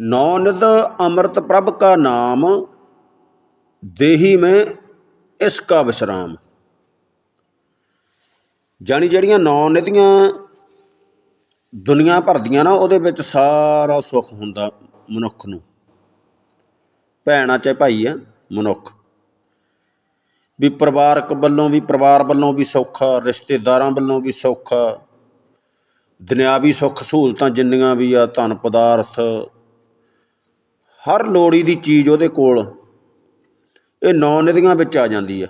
नौ निध अमृत प्रभ का नाम ਦੇਹੀ ਮੈਂ ਇਸ ਕਾ ਵਿਸਰਾਮ ਜਾਣੀ ਜਿਹੜੀਆਂ ਨੌ ਨਿਧੀਆਂ ਦੁਨੀਆ ਭਰ ਦੀਆਂ ਨਾ ਉਹਦੇ ਵਿੱਚ ਸਾਰਾ ਸੁੱਖ ਹੁੰਦਾ ਮਨੁੱਖ ਨੂੰ ਭੈਣਾਂ ਚਾਹੇ ਭਾਈ ਆ ਮਨੁੱਖ ਵੀ ਪਰਿਵਾਰਕ ਵੱਲੋਂ ਵੀ ਪਰਿਵਾਰ ਵੱਲੋਂ ਵੀ ਸੌਖਾ ਰਿਸ਼ਤੇਦਾਰਾਂ ਵੱਲੋਂ ਵੀ ਸੌਖਾ ਦੁਨਿਆਵੀ ਸੁੱਖ ਸਹੂਲਤਾਂ ਜਿੰਨੀਆਂ ਵੀ ਆ ਧਨ ਪਦਾਰਥ ਹਰ ਲੋੜੀ ਦੀ ਚੀਜ਼ ਉਹਦੇ ਕੋਲ। ਇਹ ਨੌ ਨਿਧੀਆਂ ਵਿੱਚ ਆ ਜਾਂਦੀ ਆ।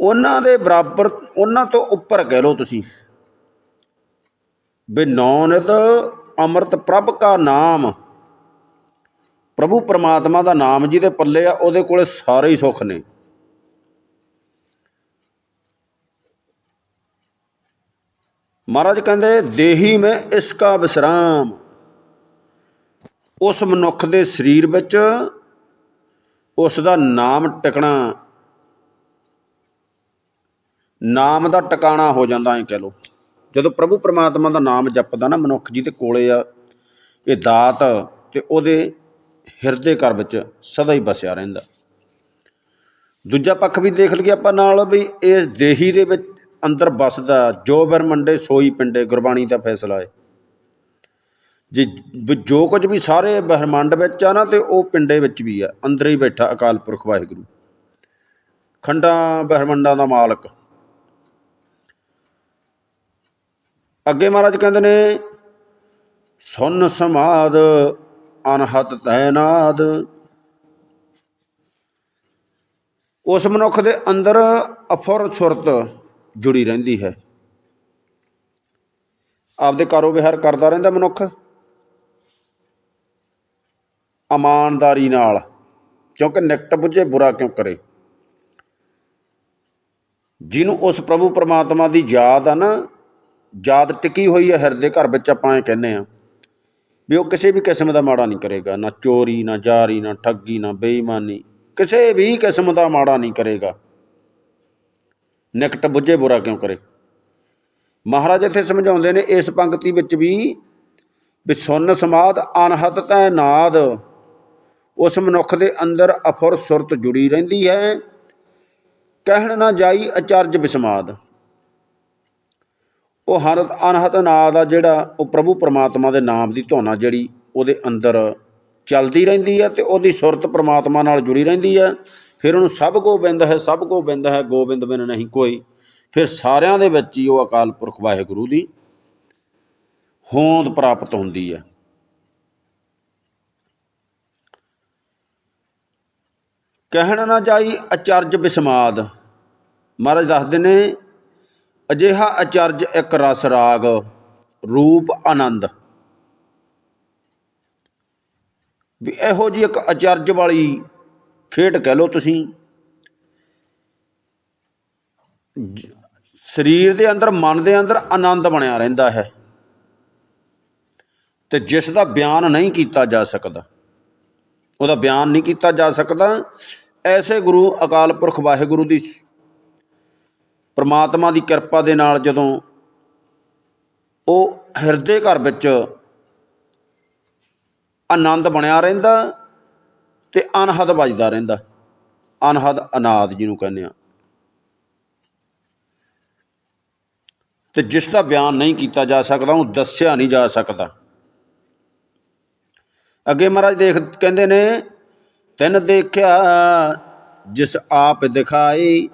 ਉਹਨਾਂ ਦੇ ਬਰਾਬਰ, ਉਹਨਾਂ ਤੋਂ ਉੱਪਰ ਕਹਿ ਲਓ ਤੁਸੀਂ। ਵੀ ਨੌ ਨਿਧ ਅੰਮ੍ਰਿਤ ਪ੍ਰਭ ਕਾ ਨਾਮ, ਪ੍ਰਭੂ ਪਰਮਾਤਮਾ ਦਾ ਨਾਮ ਜਿਹਦੇ ਪੱਲੇ ਆ, ਉਹਦੇ ਕੋਲੇ ਸਾਰੇ ਹੀ ਸੁੱਖ ਨੇ। ਮਹਾਰਾਜ ਕਹਿੰਦੇ, ਦੇਹੀ ਮੈਂ ਇਸ ਕਾ ਵਿਸਰਾਮ। ਉਸ ਮਨੁੱਖ ਦੇ ਸਰੀਰ ਵਿੱਚ ਉਸ ਦਾ ਨਾਮ ਟਿਕਣਾ, ਨਾਮ ਦਾ ਟਿਕਾਣਾ ਹੋ ਜਾਂਦਾ ਐ ਕਹਿ ਲੋ ਜਦੋਂ ਪ੍ਰਭੂ ਪਰਮਾਤਮਾ ਦਾ ਨਾਮ ਜਪਦਾ ਨਾ ਮਨੁੱਖ ਜੀ ਦੇ ਕੋਲੇ ਆ, ਇਹ ਦਾਤ ਤੇ ਉਹਦੇ ਹਿਰਦੇ ਘਰ ਵਿੱਚ ਸਦਾ ਹੀ ਬਸਿਆ ਰਹਿੰਦਾ। ਦੂਜਾ ਪੱਖ ਵੀ ਦੇਖ ਲਈਏ ਆਪਾਂ ਨਾਲ ਵੀ ਇਸ ਦੇਹੀ ਦੇ ਵਿੱਚ ਅੰਦਰ ਬਸਦਾ ਜੋ ਬਰਮੰਡੇ ਸੋਈ ਪਿੰਡੇ ਗੁਰਬਾਣੀ ਦਾ ਫੈਸਲਾ ਹੈ। ਜੇ ਜੋ ਕੁਝ ਵੀ ਸਾਰੇ ਬ੍ਰਹਿਮੰਡ ਵਿੱਚ ਆ ਨਾ, ਤੇ ਉਹ ਪਿੰਡੇ ਵਿੱਚ ਵੀ ਆ। ਅੰਦਰ ਹੀ ਬੈਠਾ ਅਕਾਲ ਪੁਰਖ ਵਾਹਿਗੁਰੂ। ਖੰਡਾਂ ਬ੍ਰਹਿਮੰਡਾਂ ਦਾ ਮਾਲਕ। ਅੱਗੇ ਮਹਾਰਾਜ ਕਹਿੰਦੇ ਨੇ, ਸੁਨ ਸਮਾਦ ਅਨਹਤ ਤੈਨਾਦ ਉਸ ਮਨੁੱਖ ਦੇ ਅੰਦਰ ਅਫੁਰ ਸੁਰਤ ਜੁੜੀ ਰਹਿੰਦੀ ਹੈ। ਆਪਦੇ ਕਾਰੋਬਾਰ ਕਰਦਾ ਰਹਿੰਦਾ ਮਨੁੱਖ। ਇਮਾਨਦਾਰੀ ਨਾਲ, ਕਿਉਂਕਿ ਨਿਕਟ ਬੁੱਝੇ ਬੁਰਾ ਕਿਉਂ ਕਰੇ? ਜਿਹਨੂੰ ਉਸ ਪ੍ਰਭੂ ਪਰਮਾਤਮਾ ਦੀ ਯਾਦ ਆ ਨਾ, ਯਾਦ ਟਿਕੀ ਹੋਈ ਹੈ ਹਿਰਦੇ ਘਰ ਵਿੱਚ ਆਪਾਂ ਇਹ ਕਹਿੰਦੇ ਆ, ਵੀ ਉਹ ਕਿਸੇ ਵੀ ਕਿਸਮ ਦਾ ਮਾੜਾ ਨਹੀਂ ਕਰੇਗਾ, ਨਾ ਚੋਰੀ, ਨਾ ਜਾਰੀ, ਨਾ ਠੱਗੀ, ਨਾ ਬੇਈਮਾਨੀ, ਕਿਸੇ ਵੀ ਕਿਸਮ ਦਾ ਮਾੜਾ ਨਹੀਂ ਕਰੇਗਾ। ਨਿਕਟ ਬੁੱਝੇ ਬੁਰਾ ਕਿਉਂ ਕਰੇ? ਮਹਾਰਾਜ ਇੱਥੇ ਸਮਝਾਉਂਦੇ ਨੇ ਇਸ ਪੰਕਤੀ ਵਿੱਚ ਵੀ ਵੀ ਸੁਨ ਸਮਾਦ ਅਨਹਤ ਤੈ ਨਾਦ। ਉਸ ਮਨੁੱਖ ਦੇ ਅੰਦਰ ਅਫੁਰ ਸੁਰਤ ਜੁੜੀ ਰਹਿੰਦੀ ਹੈ। ਕਹਿਣ ਨਾ ਜਾਈ ਅਚਰਜ ਬਿਸਮਾਦ। ਉਹ ਹਰਤ ਅਨਹਤ ਨਾ ਦਾ ਜਿਹੜਾ ਉਹ ਪ੍ਰਭੂ ਪਰਮਾਤਮਾ ਦੇ ਨਾਮ ਦੀ ਧੋਨਾ ਜਿਹੜੀ ਉਹਦੇ ਅੰਦਰ ਚੱਲਦੀ ਰਹਿੰਦੀ ਹੈ ਤੇ ਉਹਦੀ ਸੁਰਤ ਪਰਮਾਤਮਾ ਨਾਲ ਜੁੜੀ ਰਹਿੰਦੀ ਹੈ। ਫਿਰ ਉਹਨੂੰ ਸਭ ਕੋ ਬਿੰਦ ਹੈ, ਸਭ ਕੋ ਬਿੰਦ ਹੈ, ਗੋਬਿੰਦ ਬਿਨ ਨਹੀਂ ਕੋਈ। ਫਿਰ ਸਾਰਿਆਂ ਦੇ ਵਿੱਚ ਹੀ ਉਹ ਅਕਾਲ ਪੁਰਖ ਵਾਹਿਗੁਰੂ ਦੀ ਹੋਂਦ ਪ੍ਰਾਪਤ ਹੁੰਦੀ ਹੈ। ਕਹਿਣ ਨਾ ਜਾਈ ਅਚਰਜ ਬਿਸਮਾਦ। ਮਹਾਰਾਜ ਦੱਸਦੇ ਨੇ, ਅਜਿਹਾ ਅਚਰਜ ਇੱਕ ਰਸ ਰਾਗ, ਰੂਪ ਆਨੰਦ। ਵੀ ਇਹੋ ਜੀ ਇੱਕ ਅਚਰਜ ਵਾਲੀ ਖੇਡ ਕਹਿ ਲਓ ਤੁਸੀਂ। ਸਰੀਰ ਦੇ ਅੰਦਰ, ਮਨ ਦੇ ਅੰਦਰ ਆਨੰਦ ਬਣਿਆ ਰਹਿੰਦਾ ਹੈ। ਤੇ ਜਿਸ ਦਾ ਬਿਆਨ ਨਹੀਂ ਕੀਤਾ ਜਾ ਸਕਦਾ, ਉਹਦਾ ਬਿਆਨ ਨਹੀਂ ਕੀਤਾ ਜਾ ਸਕਦਾ ਐਸੇ ਗੁਰੂ ਅਕਾਲ ਪੁਰਖ ਵਾਹਿਗੁਰੂ ਦੀ ਪ੍ਰਮਾਤਮਾ ਦੀ ਕਿਰਪਾ ਦੇ ਨਾਲ ਜਦੋਂ ਉਹ ਹਿਰਦੇ ਘਰ ਵਿੱਚ ਆਨੰਦ ਬਣਿਆ ਰਹਿੰਦਾ ਤੇ ਅਨਹਦ ਵੱਜਦਾ ਰਹਿੰਦਾ। ਅਨਹਦ ਅਨਾਦ ਜਿਹਨੂੰ ਕਹਿੰਦੇ ਆ। ਤੇ ਜਿਸ ਦਾ ਬਿਆਨ ਨਹੀਂ ਕੀਤਾ ਜਾ ਸਕਦਾ, ਉਹ ਦੱਸਿਆ ਨਹੀਂ ਜਾ ਸਕਦਾ। ਅੱਗੇ ਮਹਾਰਾਜ ਦੇਖ, ਕਹਿੰਦੇ ਨੇ ਤਿਨ ਦੇਖਿਆ, ਜਿਸ ਆਪ ਦਿਖਾਈ,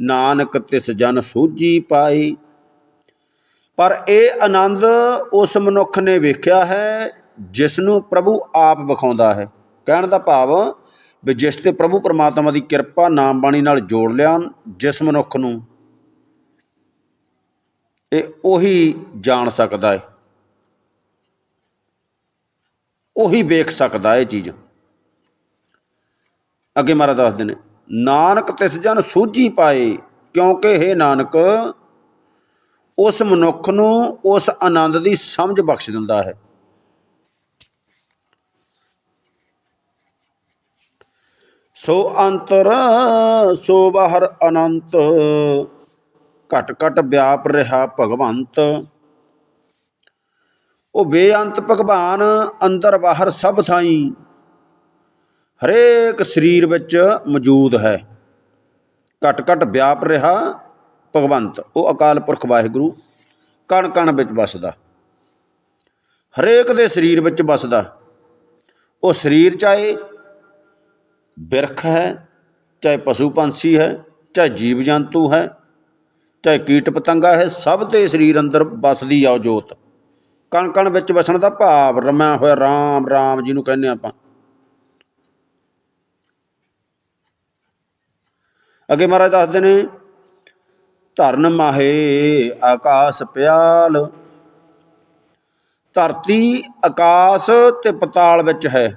ਨਾਨਕ ਤਿਸ ਜਨ ਸੂਝੀ ਪਾਈ। ਪਰ ਇਹ ਆਨੰਦ ਉਸ ਮਨੁੱਖ ਨੇ ਵੇਖਿਆ ਹੈ ਜਿਸ ਨੂੰ ਪ੍ਰਭੂ ਆਪ ਵਿਖਾਉਂਦਾ ਹੈ। ਕਹਿਣ ਦਾ ਭਾਵ, ਵੀ ਜਿਸ ਤੇ ਪ੍ਰਭੂ ਪਰਮਾਤਮਾ ਦੀ ਕਿਰਪਾ ਨਾਮ ਬਾਣੀ ਨਾਲ ਜੋੜ ਲਿਆ ਜਿਸ ਮਨੁੱਖ ਨੂੰ ਇਹ ਉਹੀ ਜਾਣ ਸਕਦਾ ਹੈ। ਉਹੀ ਵੇਖ ਸਕਦਾ ਇਹ ਚੀਜ਼। ਅੱਗੇ ਮਹਾਰਾਜ ਦੱਸਦੇ ਨੇ, ਨਾਨਕ ਤਿਸ ਜਨ ਸੂਝੀ ਪਾਏ, ਕਿਉਂਕਿ ਇਹ ਨਾਨਕ, ਉਸ ਮਨੁੱਖ ਨੂੰ ਉਸ ਆਨੰਦ ਦੀ ਸਮਝ ਬਖਸ਼ ਦਿੰਦਾ ਹੈ। ਸੋ ਅੰਤਰ, ਸੋ ਬਾਹਰ ਅਨੰਤ, ਘਟ ਘਟ ਵਿਆਪ ਰਿਹਾ ਭਗਵੰਤ। ਉਹ ਬੇਅੰਤ ਭਗਵਾਨ ਅੰਦਰ ਬਾਹਰ ਸਭ ਥਾਈ ਹਰੇਕ ਸਰੀਰ ਵਿੱਚ ਮੌਜੂਦ ਹੈ। ਘਟ ਘਟ ਵਿਆਪ ਰਿਹਾ ਭਗਵੰਤ, ਉਹ ਅਕਾਲ ਪੁਰਖ ਵਾਹਿਗੁਰੂ, ਕਣ ਕਣ ਵਿੱਚ ਵਸਦਾ। ਹਰੇਕ ਦੇ ਸਰੀਰ ਵਿੱਚ ਵਸਦਾ। ਉਹ ਸਰੀਰ ਚਾਹੇ ਬਿਰਖ ਹੈ, ਚਾਹੇ ਪਸ਼ੂ ਪੰਛੀ ਹੈ, ਚਾਹੇ ਜੀਵ ਜੰਤੂ ਹੈ, ਚਾਹੇ ਕੀਟ ਪਤੰਗਾ ਹੈ, ਸਭ ਦੇ ਸਰੀਰ ਅੰਦਰ ਵਸਦੀ ਆ ਉਹ ਜੋਤ। ਕਣ ਕਣ ਵਿੱਚ ਵਸਣ ਦਾ ਭਾਵ ਰਮਿਆ ਹੋਇਆ, ਰਾਮ ਰਾਮ ਜਿਹਨੂੰ ਕਹਿੰਦੇ ਆਪਾਂ। ਅੱਗੇ ਮਹਾਰਾਜ ਦੱਸਦੇ ਨੇ, ਧਰਨ ਮਾਹੇ ਆਕਾਸ਼ ਪਿਆਲ। ਧਰਤੀ ਆਕਾਸ਼ ਤੇ ਪਤਾਲ ਵਿੱਚ ਹੈ।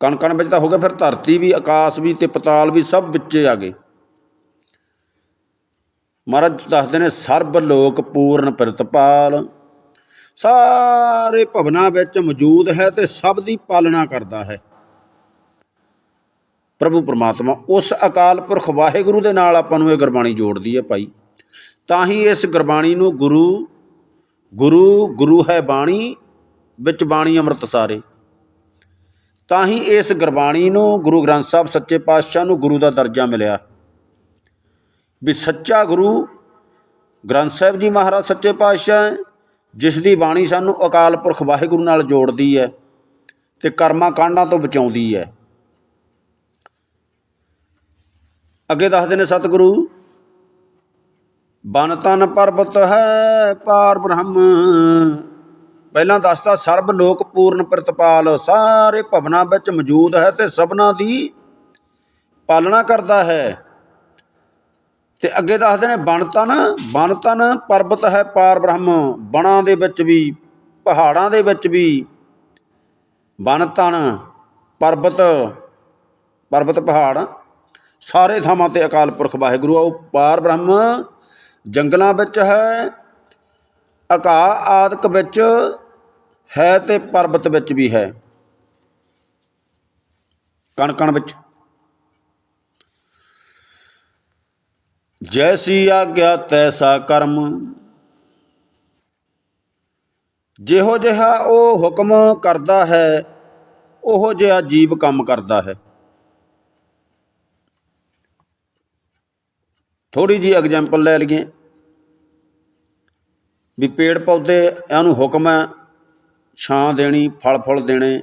ਕਣ ਕਣ ਵਿੱਚ ਤਾਂ ਹੋ ਗਿਆ, ਫਿਰ ਧਰਤੀ ਵੀ, ਆਕਾਸ਼ ਵੀ ਤੇ ਪਤਾਲ ਵੀ ਸਭ ਵਿੱਚ ਆ ਗਏ। ਮਹਾਰਾਜ ਦੱਸਦੇ ਨੇ, ਸਰਬ ਲੋਕ ਪੂਰਨ ਪ੍ਰਤਪਾਲ। ਸਾਰੇ ਭਵਨਾਂ ਵਿੱਚ ਮੌਜੂਦ ਹੈ ਤੇ ਸਭ ਦੀ ਪਾਲਣਾ ਕਰਦਾ ਹੈ। ਪ੍ਰਭੂ ਪਰਮਾਤਮਾ ਉਸ ਅਕਾਲ ਪੁਰਖ ਵਾਹਿਗੁਰੂ ਦੇ ਨਾਲ ਆਪਾਂ ਨੂੰ ਇਹ ਗੁਰਬਾਣੀ ਜੋੜਦੀ ਹੈ ਭਾਈ। ਤਾਂ ਹੀ ਇਸ ਗੁਰਬਾਣੀ ਨੂੰ ਗੁਰੂ ਗੁਰੂ ਗੁਰੂ ਹੈ ਬਾਣੀ ਵਿੱਚ ਬਾਣੀ ਅੰਮ੍ਰਿਤ ਸਾਰੇ। ਤਾਂ ਹੀ ਇਸ ਗੁਰਬਾਣੀ ਨੂੰ ਗੁਰੂ ਗ੍ਰੰਥ ਸਾਹਿਬ ਸੱਚੇ ਪਾਤਸ਼ਾਹ ਨੂੰ ਗੁਰੂ ਦਾ ਦਰਜਾ ਮਿਲਿਆ। ਵੀ ਸੱਚਾ ਗੁਰੂ ਗ੍ਰੰਥ ਸਾਹਿਬ ਜੀ ਮਹਾਰਾਜ ਸੱਚੇ ਪਾਤਸ਼ਾਹ ਹੈ, ਜਿਸ ਦੀ ਬਾਣੀ ਸਾਨੂੰ ਅਕਾਲ ਪੁਰਖ ਵਾਹਿਗੁਰੂ ਨਾਲ ਜੋੜਦੀ ਹੈ ਤੇ ਕਰਮਾਂ ਕਾਂਡਾਂ ਤੋਂ ਬਚਾਉਂਦੀ ਹੈ। ਅੱਗੇ ਦੱਸਦੇ ਨੇ ਸਤਿਗੁਰੂ, ਬਨ ਤਨ ਪਰਬਤ ਹੈ ਪਾਰ ਬ੍ਰਹਮ। ਪਹਿਲਾਂ ਦੱਸਦਾ ਸਰਬ ਲੋਕ ਪੂਰਨ ਪ੍ਰਤਪਾਲ, ਸਾਰੇ ਭਵਨਾਂ ਵਿੱਚ ਮੌਜੂਦ ਹੈ ਤੇ ਸਭਨਾਂ ਦੀ ਪਾਲਣਾ ਕਰਦਾ ਹੈ। ਤੇ ਅੱਗੇ ਦੱਸਦੇ ਨੇ ਬਨ ਤਨ ਬਨ ਤਨ ਪਰਬਤ ਹੈ ਪਾਰ ਬ੍ਰਹਮ। ਬਣਾ ਦੇ ਵਿੱਚ ਵੀ, ਪਹਾੜਾਂ ਦੇ ਵਿੱਚ ਵੀ ਬਨ ਤਨ, ਪਰਬਤ ਪਰਬਤ ਪਹਾੜ। ਸਾਰੇ ਥਾਵਾਂ ਤੇ ਅਕਾਲ ਪੁਰਖ ਵਾਹਿਗੁਰੂ ਆ, ਉਹ ਪਾਰ ਬ੍ਰਹਮ ਜੰਗਲਾਂ ਵਿੱਚ ਹੈ, ਅਕਾ ਆਦਿਕ ਵਿੱਚ ਹੈ ਤੇ ਪਰਬਤ ਵਿੱਚ ਵੀ ਹੈ। ਕਣ ਕਣ ਵਿੱਚ। ਜੈਸੀ ਆਗਿਆ ਤੈਸਾ ਕਰਮ, ਜਿਹੋ ਜਿਹਾ ਉਹ ਹੁਕਮ ਕਰਦਾ ਹੈ, ਉਹੋ ਜਿਹਾ ਜੀਵ ਕੰਮ ਕਰਦਾ ਹੈ। ਥੋੜੀ ਜੀ ਐਗਜ਼ਾਮਪਲ ਲੈ ਲਈਏ ਵੀ ਪੇੜ ਪੌਦੇ ਇਹਨੂੰ ਹੁਕਮ ਹੈ ਛਾਂ ਦੇਣੀ ਫਲ ਫੁੱਲ ਦੇਣੇ।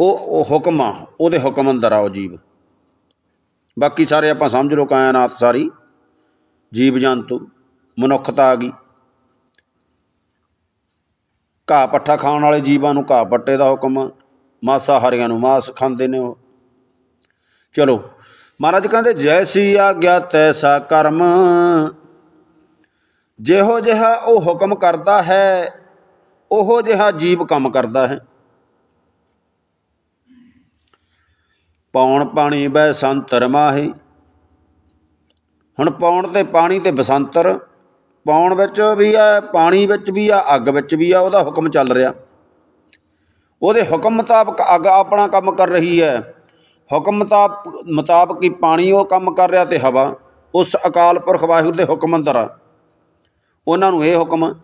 ਉਹ ਉਹ ਹੁਕਮ ਆ ਉਹਦੇ ਹੁਕਮ ਅੰਦਰ ਆ ਉਹ ਜੀਵ। ਬਾਕੀ ਸਾਰੇ ਆਪਾਂ ਸਮਝ ਲਓ ਕਾਇਨਾਤ ਸਾਰੀ। ਜੀਵ ਜੰਤੂ ਮਨੁੱਖਤਾ ਆ ਗਈ। ਘਾਹ ਪੱਠਾ ਖਾਣ ਵਾਲੇ ਜੀਵਾਂ ਨੂੰ ਘਾਹ ਪੱਟੇ ਦਾ ਹੁਕਮ ਆ, ਮਾਸਾਹਾਰੀਆਂ ਨੂੰ ਮਾਸ ਖਾਂਦੇ ਨੇ ਉਹ। ਚਲੋ ਮਹਾਰਾਜ ਕਹਿੰਦੇ, ਜੈਸੀ ਆਗਿਆ ਤੈਸਾ ਕਰਮ। ਜਿਹੋ ਜਿਹਾ ਉਹ ਹੁਕਮ ਕਰਦਾ ਹੈ, ਉਹੋ ਜਿਹਾ ਜੀਵ ਕੰਮ ਕਰਦਾ ਹੈ। ਪੌਣ ਪਾਣੀ ਬੈ ਸੰਤਰ ਮਾਹੀ। ਹੁਣ ਪੌਣ ਤੇ ਪਾਣੀ ਤੇ ਬਸੰਤਰ। ਪੌਣ ਵਿੱਚ ਵੀ ਆ, ਪਾਣੀ ਵਿੱਚ ਵੀ ਆ, ਅੱਗ ਵਿੱਚ ਵੀ ਆ, ਉਹਦਾ ਹੁਕਮ ਚੱਲ ਰਿਹਾ। ਉਹਦੇ ਹੁਕਮ ਮੁਤਾਬਕ ਅੱਗ ਆਪਣਾ ਕੰਮ ਕਰ ਰਹੀ ਹੈ। ਹੁਕਮ ਮੁਤਾਬਕ ਮੁਤਾਬਕ ਹੀ ਪਾਣੀ ਉਹ ਕੰਮ ਕਰ ਰਿਹਾ ਤੇ ਹਵਾ, ਉਸ ਅਕਾਲ ਪੁਰਖ ਵਾਹਿਗੁਰੂ ਦੇ ਹੁਕਮ ਅੰਦਰ ਆ। ਉਹਨਾਂ ਨੂੰ ਇਹ ਹੁਕਮ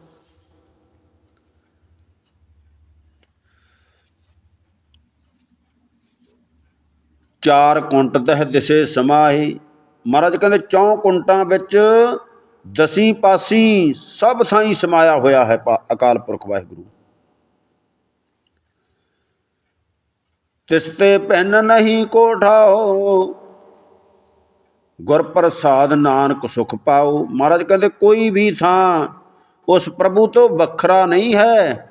ਚਾਰ ਕੁੰਟ ਦਹ ਦਿਸੇ ਸਮਾਹੀ। ਮਹਾਰਾਜ ਕਹਿੰਦੇ, ਚੌਂ ਕੁੰਟਾਂ ਵਿੱਚ ਦਸੀ ਪਾਸੀ ਸਭ ਥਾਈਂ ਸਮਾਇਆ ਹੋਇਆ ਹੈ ਪਾ- ਅਕਾਲ ਪੁਰਖ ਵਾਹਿਗੁਰੂ। ਤਿਸ ਤੇ ਪੈਨ ਨਹੀਂ ਕੋਠਾਓ। ਗੁਰ ਪ੍ਰਸਾਦ ਨਾਨਕ ਸੁਖ ਪਾਓ। ਮਹਾਰਾਜ ਕਹਿੰਦੇ, ਕੋਈ ਵੀ ਥਾਂ ਉਸ ਪ੍ਰਭੂ ਤੋਂ ਵੱਖਰਾ ਨਹੀਂ ਹੈ।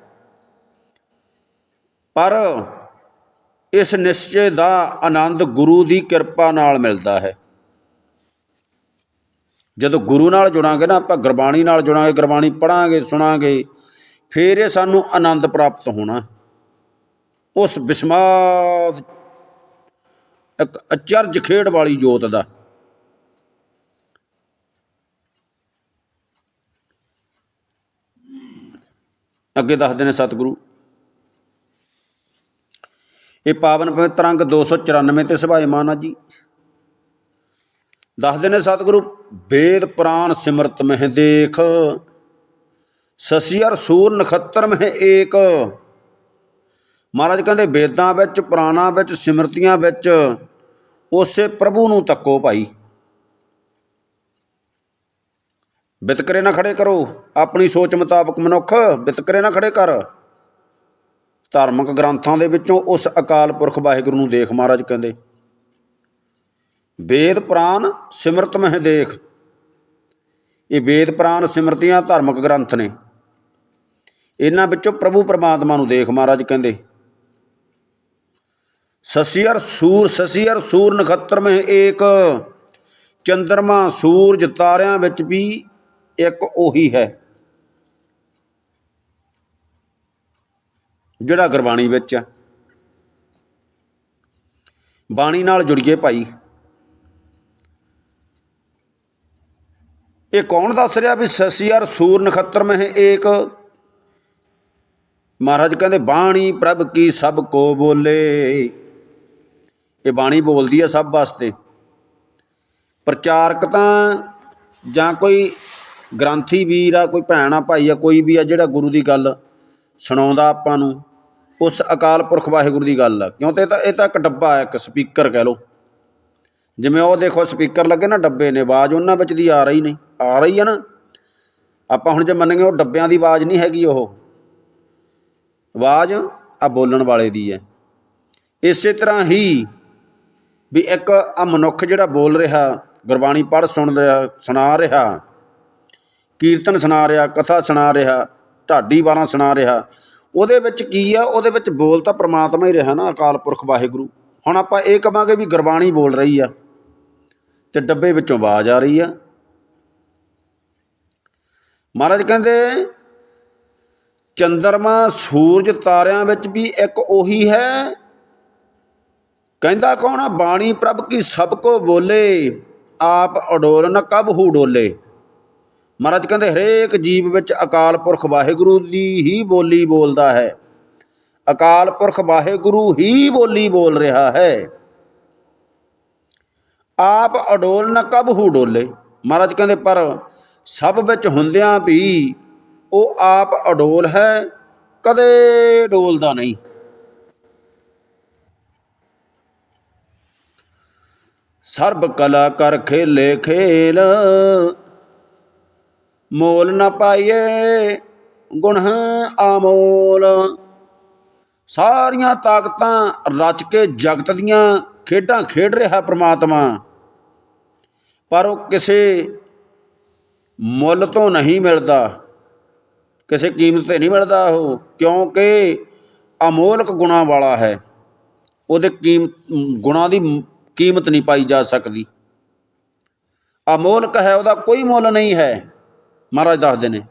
ਪਰ ਇਸ ਨਿਸ਼ਚੇ ਦਾ ਆਨੰਦ ਗੁਰੂ ਦੀ ਕਿਰਪਾ ਨਾਲ ਮਿਲਦਾ ਹੈ। ਜਦੋਂ ਗੁਰੂ ਨਾਲ ਜੁੜਾਂਗੇ ਨਾ, ਆਪਾਂ ਗੁਰਬਾਣੀ ਨਾਲ ਜੁੜਾਂਗੇ, ਗੁਰਬਾਣੀ ਪੜਾਂਗੇ, ਸੁਣਾਂਗੇ, ਫਿਰ ਇਹ ਸਾਨੂੰ ਆਨੰਦ ਪ੍ਰਾਪਤ ਹੋਣਾ। ਉਸ ਬਿਸਮਾਦ ਇੱਕ ਅਚਰਜ ਖੇਡ ਵਾਲੀ ਜੋਤ ਦਾ। ਅੱਗੇ ਦੱਸਦੇ ਨੇ ਸਤਿਗੁਰੂ, ਇਹ ਪਾਵਨ ਪਵਿੱਤਰ ਅੰਗ 294 ਤੇ ਸਭਾਇਮਾਨ ਆ ਜੀ। ਦੱਸਦੇ ਨੇ ਸਤਿਗੁਰੂ, ਵੇਦ ਪ੍ਰਾਨ ਸਿਮਰਤ ਮਹਿ ਦੇਖ ਸਸੀਅਰ ਸੂਰ ਨਖੱਤਰ ਮਹਿ ਏਕ। ਮਹਾਰਾਜ ਕਹਿੰਦੇ ਵੇਦਾਂ ਵਿੱਚ, ਪੁਰਾਣਾਂ ਵਿੱਚ, ਸਿਮਰਤੀਆਂ ਵਿੱਚ ਉਸੇ ਪ੍ਰਭੂ ਨੂੰ ਤੱਕੋ ਭਾਈ। ਵਿਤਕਰੇ ਨਾ ਖੜੇ ਕਰੋ, ਆਪਣੀ ਸੋਚ ਮੁਤਾਬਕ ਮਨੁੱਖ ਵਿਤਕਰੇ ਨਾ ਖੜੇ ਕਰ। ਧਾਰਮਿਕ ਗ੍ਰੰਥਾਂ ਦੇ ਵਿੱਚੋਂ ਉਸ ਅਕਾਲ ਪੁਰਖ ਵਾਹਿਗੁਰੂ ਨੂੰ ਦੇਖ ਮਹਾਰਾਜ ਕਹਿੰਦੇ, ਵੇਦ ਪ੍ਰਾਨ ਸਿਮਰਤ ਮਹਿ ਦੇਖ। ਇਹ ਵੇਦ ਪ੍ਰਾਨ ਸਿਮਰਤੀਆਂ ਧਾਰਮਿਕ ਗ੍ਰੰਥ ਨੇ। ਇਹਨਾਂ ਵਿੱਚੋਂ ਪ੍ਰਭੂ ਪਰਮਾਤਮਾ ਨੂੰ ਦੇਖ ਮਹਾਰਾਜ ਕਹਿੰਦੇ ਸਸੀਅਰ ਸੂਰ ਸਸੀਅਰ ਸੂਰ ਨਖੱਤਰ ਮਹਿ ਏਕ। ਚੰਦਰਮਾ ਸੂਰਜ ਤਾਰਿਆਂ ਵਿੱਚ ਵੀ ਇੱਕ ਉਹੀ ਹੈ। ਜਿਹੜਾ ਗੁਰਬਾਣੀ ਵਿੱਚ ਆ ਬਾਣੀ ਨਾਲ ਜੁੜੀਏ ਭਾਈ। ਇਹ ਕੌਣ ਦੱਸ ਰਿਹਾ ਵੀ ਸਸੀਅਰ ਸੂਰ ਨਖੱਤਰ ਮਹਿ ਏਕ? ਮਹਾਰਾਜ ਕਹਿੰਦੇ, ਬਾਣੀ ਪ੍ਰਭ ਕੀ ਸਭ ਕੋ ਬੋਲੇ। ਇਹ ਬਾਣੀ ਬੋਲਦੀ ਆ ਸਭ ਵਾਸਤੇ। ਪ੍ਰਚਾਰਕ ਤਾਂ ਜਾਂ ਕੋਈ ਗ੍ਰੰਥੀ ਵੀਰ ਆ, ਕੋਈ ਭੈਣ ਆ, ਭਾਈ ਆ, ਕੋਈ ਵੀ ਆ, ਜਿਹੜਾ ਗੁਰੂ ਦੀ ਗੱਲ ਸੁਣਾਉਂਦਾ ਆਪਾਂ ਨੂੰ, ਉਸ ਅਕਾਲ ਪੁਰਖ ਵਾਹਿਗੁਰੂ ਦੀ ਗੱਲ ਆ। ਕਿਉਂ ਤੇ ਤਾਂ, ਇਹ ਤਾਂ ਇੱਕ ਡੱਬਾ ਹੈ ਇੱਕ ਸਪੀਕਰ ਕਹਿ ਲਓ। ਜਿਵੇਂ ਉਹ ਦੇਖੋ ਸਪੀਕਰ ਲੱਗੇ ਨਾ ਡੱਬੇ ਨੇ, ਆਵਾਜ਼ ਉਹਨਾਂ ਵਿੱਚ ਦੀ ਆ ਰਹੀ ਨਹੀਂ, ਆ ਰਹੀ ਆ ਨਾ। ਆਪਾਂ ਹੁਣ ਜੇ ਮੰਨਗੇ ਉਹ ਡੱਬਿਆਂ ਦੀ ਆਵਾਜ਼ ਨਹੀਂ ਹੈਗੀ ਉਹ। ਆਵਾਜ਼ ਆ ਬੋਲਣ ਵਾਲੇ ਦੀ ਹੈ। ਇਸੇ ਤਰ੍ਹਾਂ ਹੀ ਵੀ ਇੱਕ ਆ ਮਨੁੱਖ ਜਿਹੜਾ ਬੋਲ ਰਿਹਾ, ਗੁਰਬਾਣੀ ਪੜ੍ਹ ਸੁਣ ਰਿਹਾ, ਸੁਣਾ ਰਿਹਾ, ਕੀਰਤਨ ਸੁਣਾ ਰਿਹਾ, ਕਥਾ ਸੁਣਾ ਰਿਹਾ, ਢਾਡੀ ਬਾਰਾਂ ਸੁਣਾ ਰਿਹਾ, ਉਹਦੇ ਵਿੱਚ ਕੀ ਆ? ਉਹਦੇ ਵਿੱਚ ਬੋਲ ਤਾਂ ਪ੍ਰਮਾਤਮਾ ਹੀ ਰਿਹਾ ਨਾ, ਅਕਾਲ ਪੁਰਖ ਵਾਹਿਗੁਰੂ। ਹੁਣ ਆਪਾਂ ਇਹ ਕਵਾਂਗੇ ਵੀ ਗੁਰਬਾਣੀ ਬੋਲ ਰਹੀ ਆ ਤੇ ਡੱਬੇ ਵਿੱਚੋਂ ਆਵਾਜ਼ ਆ ਰਹੀ ਆ। ਮਹਾਰਾਜ ਕਹਿੰਦੇ, ਚੰਦਰਮਾ ਸੂਰਜ ਤਾਰਿਆਂ ਵਿੱਚ ਵੀ ਇੱਕ ਉਹੀ ਹੈ ਕਹਿੰਦਾ ਕੌਣ ਆ? ਬਾਣੀ ਪ੍ਰਭ ਕੀ ਸਭ ਕੋ ਬੋਲੇ, ਆਪ ਅਡੋਲ ਕਬ ਹੂ ਡੋਲੇ। ਮਹਾਰਾਜ ਕਹਿੰਦੇ, ਹਰੇਕ ਜੀਵ ਵਿੱਚ ਅਕਾਲ ਪੁਰਖ ਵਾਹਿਗੁਰੂ ਦੀ ਹੀ ਬੋਲੀ ਬੋਲਦਾ ਹੈ। ਅਕਾਲ ਪੁਰਖ ਵਾਹਿਗੁਰੂ ਹੀ ਬੋਲੀ ਬੋਲ ਰਿਹਾ ਹੈ। ਆਪ ਅਡੋਲ ਨ ਕਬ ਹੂ ਡੋਲੇ। ਮਹਾਰਾਜ ਕਹਿੰਦੇ, ਪਰ ਸਭ ਵਿੱਚ ਹੁੰਦਿਆਂ ਵੀ ਉਹ ਆਪ ਅਡੋਲ ਹੈ, ਕਦੇ ਡੋਲਦਾ ਨਹੀਂ। ਸਰਬ ਕਲਾ ਕਰ ਖੇਲੇ ਖੇਲ। ਮੋਲ ਨਾ ਪਾਈਏ ਗੁਣ ਆਮੋਲ ਸਾਰੀਆਂ ਤਾਕਤਾਂ ਰਚ ਕੇ ਜਗਤ ਦੀਆਂ ਖੇਡਾਂ ਖੇਡ ਰਿਹਾ ਪ੍ਰਮਾਤਮਾ। ਪਰ ਉਹ ਕਿਸੇ ਮੁੱਲ ਤੋਂ ਨਹੀਂ ਮਿਲਦਾ। ਕਿਸੇ ਕੀਮਤ ਤੇ ਨਹੀਂ ਮਿਲਦਾ ਉਹ, ਕਿਉਂਕਿ ਅਮੋਲਕ ਗੁਣਾ ਵਾਲਾ ਹੈ। ਉਹਦੇ ਕੀਮਤ ਗੁਣਾ ਦੀ ਕੀਮਤ ਨਹੀਂ ਪਾਈ ਜਾ ਸਕਦੀ। ਅਮੋਲਕ ਹੈ ਉਹਦਾ ਕੋਈ ਮੁੱਲ ਨਹੀਂ ਹੈ। ਮਹਾਰਾਜ ਦੱਸਦੇ ਨੇ।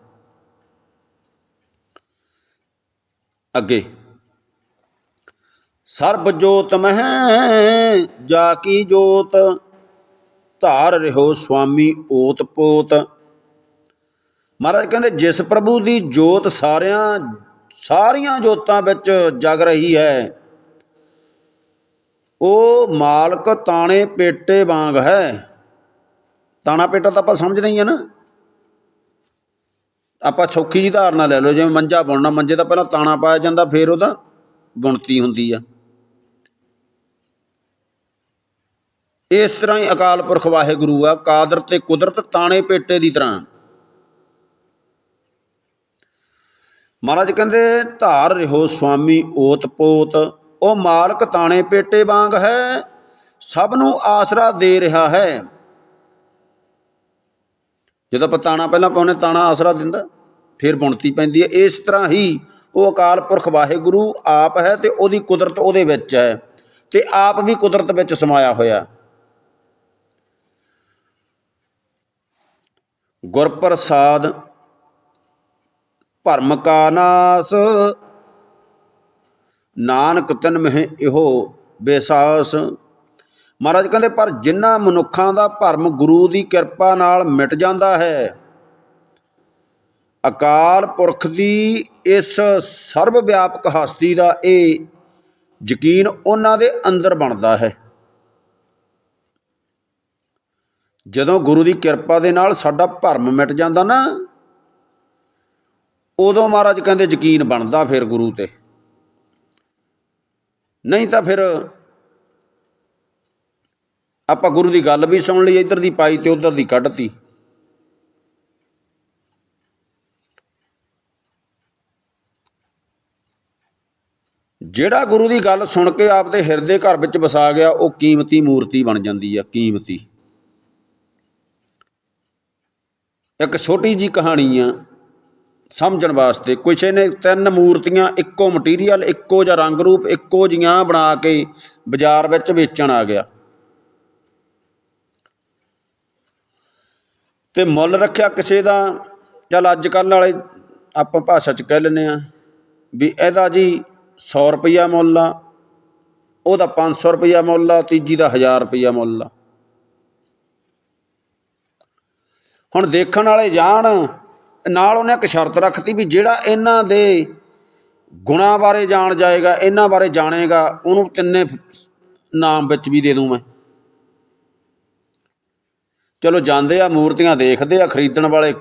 ਅੱਗੇ। ਸਰਬ ਜੋਤ ਮਹਿ, ਜਾ ਕੀ ਜੋਤ? ਧਾਰ ਰਿਹੋ ਸੁਆਮੀ ਓਤ ਪੋਤ। ਮਹਾਰਾਜ ਕਹਿੰਦੇ, ਜਿਸ ਪ੍ਰਭੂ ਦੀ ਜੋਤ ਸਾਰਿਆਂ, ਸਾਰੀਆਂ ਜੋਤਾਂ ਵਿੱਚ ਜਗ ਰਹੀ ਹੈ ਉਹ ਮਾਲਕ ਤਾਣੇ ਪੇਟੇ ਵਾਂਗ ਹੈ। ਤਾਣਾ ਪੇਟਾ ਤਾਂ ਆਪਾਂ ਸਮਝਦੇ ਹੀ ਆ ਨਾ। ਆਪਾਂ ਸੌਖੀ ਜੀ ਧਾਰਨਾ ਲੈ ਲਓ, ਜਿਵੇਂ ਮੰਜਾ ਬੁਣਨਾ, ਮੰਜੇ ਦਾ ਪਹਿਲਾਂ ਤਾਣਾ ਪਾਇਆ ਜਾਂਦਾ, ਫਿਰ ਉਹਦਾ ਬੁਣਤੀ ਹੁੰਦੀ ਆ। ਇਸ ਤਰ੍ਹਾਂ ਹੀ ਅਕਾਲ ਪੁਰਖ ਵਾਹਿਗੁਰੂ ਆ, ਕਾਦਰ ਤੇ ਕੁਦਰਤ ਤਾਣੇ ਪੇਟੇ ਦੀ ਤਰ੍ਹਾਂ। ਮਹਾਰਾਜ ਕਹਿੰਦੇ, ਧਾਰ ਰਹੋ ਸੁਆਮੀ ਓਤ ਪੋਤ ਉਹ ਮਾਲਕ ਤਾਣੇ ਪੇਟੇ ਵਾਂਗ ਹੈ, ਸਭ ਨੂੰ ਆਸਰਾ ਦੇ ਰਿਹਾ ਹੈ। ਜਦੋਂ ਆਪਾਂ ਤਾਣਾ ਪਹਿਲਾਂ ਪਾਉਨੇ ਤਾਣਾ ਆਸਰਾ ਦਿੰਦਾ, ਫਿਰ ਬੁਣਤੀ ਪੈਂਦੀ ਹੈ। ਇਸ ਤਰ੍ਹਾਂ ਹੀ ਉਹ ਅਕਾਲ ਪੁਰਖ ਵਾਹਿਗੁਰੂ ਆਪ ਹੈ ਤੇ ਉਹਦੀ ਕੁਦਰਤ ਉਹਦੇ ਵਿੱਚ ਹੈ ਤੇ ਆਪ ਵੀ ਕੁਦਰਤ ਵਿੱਚ ਸਮਾਇਆ ਹੋਇਆ। ਗੁਰਪ੍ਰਸਾਦ, ਭਰਮ ਕਾ ਨਾਸ ਨਾਨਕ ਤਨ ਮਹਿ ਇਹੋ ਬੇਸਾਸ। ਮਹਾਰਾਜ ਕਹਿੰਦੇ, ਪਰ ਜਿਨ੍ਹਾਂ ਮਨੁੱਖਾਂ ਦਾ ਭਰਮ ਗੁਰੂ ਦੀ ਕਿਰਪਾ ਨਾਲ ਮਿਟ ਜਾਂਦਾ ਹੈ, ਅਕਾਲ ਪੁਰਖ ਦੀ ਇਸ ਸਰਬ ਵਿਆਪਕ ਹਸਤੀ ਦਾ ਇਹ ਯਕੀਨ ਉਹਨਾਂ ਦੇ ਅੰਦਰ ਬਣਦਾ ਹੈ। ਜਦੋਂ ਗੁਰੂ ਦੀ ਕਿਰਪਾ ਦੇ ਨਾਲ ਸਾਡਾ ਭਰਮ ਮਿਟ ਜਾਂਦਾ ਨਾ, ਉਦੋਂ ਮਹਾਰਾਜ ਕਹਿੰਦੇ ਯਕੀਨ ਬਣਦਾ ਫਿਰ ਗੁਰੂ ਤੇ। ਨਹੀਂ ਤਾਂ ਫਿਰ ਆਪਾਂ ਗੁਰੂ ਦੀ ਗੱਲ ਵੀ ਸੁਣ ਲਈ, ਇੱਧਰ ਦੀ ਪਾਈ ਤੇ ਉੱਧਰ ਦੀ ਕੱਢਤੀ। ਜਿਹੜਾ ਗੁਰੂ ਦੀ ਗੱਲ ਸੁਣ ਕੇ ਆਪਦੇ ਹਿਰਦੇ ਘਰ ਵਿੱਚ ਵਸਾ ਗਿਆ, ਉਹ ਕੀਮਤੀ ਮੂਰਤੀ ਬਣ ਜਾਂਦੀ ਆ, ਕੀਮਤੀ। ਇੱਕ ਛੋਟੀ ਜੀ ਕਹਾਣੀ ਆ। ਸਮਝਣ ਵਾਸਤੇ। ਕਿਸੇ ਨੇ ਤਿੰਨ ਮੂਰਤੀਆਂ, ਇੱਕੋ ਮਟੀਰੀਅਲ ਇੱਕੋ ਜਿਹਾ ਰੰਗ ਰੂਪ ਇੱਕੋ ਜੀਆਂ ਬਣਾ ਕੇ ਬਾਜ਼ਾਰ ਵਿੱਚ ਵੇਚਣ ਆ ਗਿਆ। ਤੇ ਮੁੱਲ ਰੱਖਿਆ ਕਿਸੇ ਦਾ, ਚਲ ਅੱਜ ਕੱਲ੍ਹ ਵਾਲੇ ਆਪਾਂ ਭਾਸ਼ਾ 'ਚ ਕਹਿ ਲੈਂਦੇ ਆ ਵੀ ਇਹਦਾ ਜੀ 100 ਰੁਪਈਆ ਮੁੱਲ ਆ, ਉਹਦਾ 500 ਰੁਪਈਆ ਮੁੱਲ ਆ, ਤੀਜੀ ਦਾ 1000 ਰੁਪਈਆ ਮੁੱਲ ਆ। ਹੁਣ ਦੇਖਣ ਵਾਲੇ ਜਾਣ ਨਾਲ ਉਹਨੇ ਇੱਕ ਸ਼ਰਤ ਰੱਖਤੀ ਵੀ ਜਿਹੜਾ ਇਹਨਾਂ ਦੇ ਗੁਣਾਂ ਬਾਰੇ ਜਾਣ ਜਾਏਗਾ, ਇਹਨਾਂ ਬਾਰੇ ਜਾਣੇਗਾ, ਉਹਨੂੰ ਤਿੰਨੇ ਨਾਮ ਵਿੱਚ ਵੀ ਦੇ ਦੂੰ ਮੈਂ। ਚਲੋ ਜਾਂਦੇ ਆ, ਮੂਰਤੀਆਂ ਦੇਖਦੇ ਆ, ਖਰੀਦਣ ਵਾਲੇ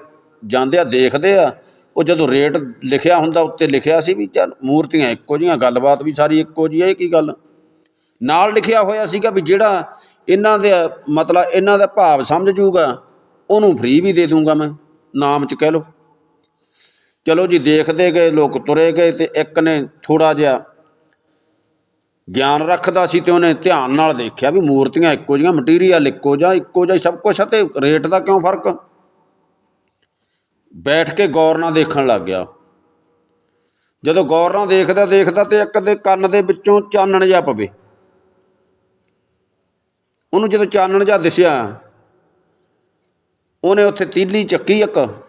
ਜਾਂਦੇ ਆ, ਦੇਖਦੇ ਆ। ਉਹ ਜਦੋਂ ਰੇਟ ਲਿਖਿਆ ਹੁੰਦਾ, ਉੱਤੇ ਲਿਖਿਆ ਸੀ ਵੀ ਚੱਲ ਮੂਰਤੀਆਂ ਇੱਕੋ ਜੀਆਂ ਗੱਲਬਾਤ ਵੀ ਸਾਰੀ ਇੱਕੋ ਜਿਹੀ ਹੈ ਇਹ ਕੀ ਗੱਲ? ਨਾਲ ਲਿਖਿਆ ਹੋਇਆ ਸੀਗਾ ਵੀ ਜਿਹੜਾ ਇਹਨਾਂ ਦੇ ਮਤਲਬ ਇਹਨਾਂ ਦਾ ਭਾਵ ਸਮਝ ਜੂਗਾ, ਉਹਨੂੰ ਫ੍ਰੀ ਵੀ ਦੇ ਦੂੰਗਾ ਮੈਂ। ਨਾਮ ਚ ਕਹਿ ਲਓ। ਚਲੋ ਜੀ, ਦੇਖਦੇ ਗਏ, ਲੋਕ ਤੁਰੇ ਗਏ ਤੇ ਇੱਕ ਨੇ ਥੋੜਾ ਜਿਹਾ ਗਿਆਨ ਰੱਖਦਾ ਸੀ ਤੇ ਉਹਨੇ ਧਿਆਨ ਨਾਲ ਦੇਖਿਆ ਵੀ ਮੂਰਤੀਆਂ ਇੱਕੋ ਜਿਹੀਆਂ ਮਟੀਰੀਅਲ ਇੱਕੋ ਜਿਹਾ ਇੱਕੋ ਜਿਹਾ ਸਭ ਕੁਝ ਅਤੇ ਰੇਟ ਦਾ ਕਿਉਂ ਫ਼ਰਕ? ਬੈਠ ਕੇ ਗੌਰ ਨਾਲ ਦੇਖਣ ਲੱਗ ਗਿਆ। ਜਦੋਂ ਗੌਰ ਨਾਲ ਦੇਖਦਾ ਦੇਖਦਾ ਤੇ ਇੱਕ ਦੇ ਕੰਨ ਦੇ ਵਿੱਚੋਂ ਚਾਨਣ ਜਿਹਾ ਪਵੇ। ਉਹਨੂੰ ਜਦੋਂ ਚਾਨਣ ਜਿਹਾ ਦਿਸਿਆ ਉਹਨੇ ਉੱਥੇ ਤੀਲੀ ਚੱਕੀ ਇੱਕ